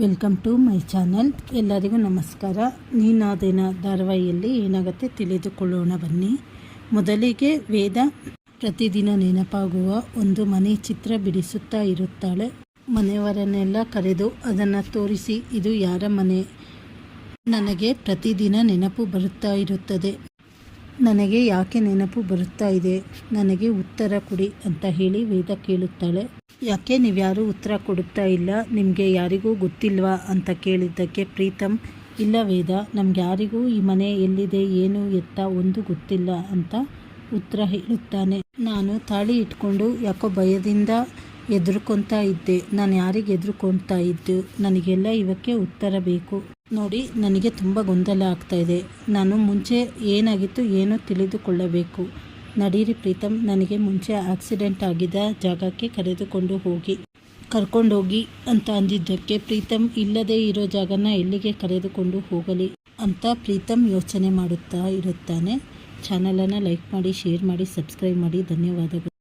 Welcome to my channel. ಎಲ್ಲರಿಗೂ ನಮಸ್ಕಾರ. ನೀನಾದೇನ ಧಾರಾವಾಹಿಯಲ್ಲಿ ಏನಾಗುತ್ತೆ ತಿಳಿದುಕೊಳ್ಳೋಣ ಬನ್ನಿ. ಮೊದಲಿಗೆ ವೇದ ಪ್ರತಿದಿನ ನೆನಪಾಗುವ ಒಂದು ಮನೆ ಚಿತ್ರ ಬಿಡಿಸುತ್ತಾ ಇರುತ್ತಾಳೆ. ಮನೆಯವರನ್ನೆಲ್ಲ ಕರೆದು ಅದನ್ನು ತೋರಿಸಿ, ಇದು ಯಾರ ಮನೆ? ನನಗೆ ಪ್ರತಿದಿನ ನೆನಪು ಬರುತ್ತಾ ಇರುತ್ತದೆ. ನನಗೆ ಯಾಕೆ ನೆನಪು ಬರುತ್ತಾ ಇದೆ? ನನಗೆ ಉತ್ತರ ಕೊಡಿ ಅಂತ ಹೇಳಿ ವೇದ ಕೇಳುತ್ತಾಳೆ. ಯಾಕೆ ನೀವ್ಯಾರೂ ಉತ್ತರ ಕೊಡುತ್ತಾ ಇಲ್ಲ? ನಿಮಗೆ ಯಾರಿಗೂ ಗೊತ್ತಿಲ್ವಾ ಅಂತ ಕೇಳಿದ್ದಕ್ಕೆ ಪ್ರೀತಮ್ ಇಲ್ಲ ವೇದ, ನಮ್ಗೆ ಯಾರಿಗೂ ಈ ಮನೆ ಎಲ್ಲಿದೆ, ಏನು ಎತ್ತ ಒಂದು ಗೊತ್ತಿಲ್ಲ ಅಂತ ಉತ್ತರ ಹೇಳುತ್ತಾನೆ. ನಾನು ತಾಳಿ ಇಟ್ಕೊಂಡು ಯಾಕೋ ಭಯದಿಂದ ಎದುರ್ಕೊತಾ ಇದ್ದೆ. ನಾನು ಯಾರಿಗೆ ಎದುರ್ಕೊತಾ ಇದ್ದು? ನನಗೆಲ್ಲ ಇವಕ್ಕೆ ಉತ್ತರ ಬೇಕು. ನೋಡಿ, ನನಗೆ ತುಂಬ ಗೊಂದಲ ಆಗ್ತಾ ಇದೆ. ನಾನು ಮುಂಚೆ ಏನಾಗಿತ್ತು, ಏನೋ ತಿಳಿದುಕೊಳ್ಳಬೇಕು? ನಡೀರಿ ಪ್ರೀತಮ್ ನನಗೆ ಮುಂಚೆ ಆಕ್ಸಿಡೆಂಟ್ ಆಗಿದ್ದ ಜಾಗಕ್ಕೆ ಕರೆದುಕೊಂಡು ಹೋಗಿ. ಕರ್ಕೊಂಡೋಗಿ ಅಂತ ಅಂದಿದ್ದಕ್ಕೆ ಪ್ರೀತಮ್ ಇಲ್ಲದೇ ಇರೋ ಜಾಗನ ಎಲ್ಲಿಗೆ ಕರೆದುಕೊಂಡು ಹೋಗಲಿ ಅಂತ ಪ್ರೀತಮ್ ಯೋಚನೆ ಮಾಡುತ್ತಾ ಇರುತ್ತಾನೆ. ಚಾನಲನ್ನು ಲೈಕ್ ಮಾಡಿ ಶೇರ್ ಮಾಡಿ ಸಬ್ಸ್ಕ್ರೈಬ್ ಮಾಡಿ. ಧನ್ಯವಾದಗಳು.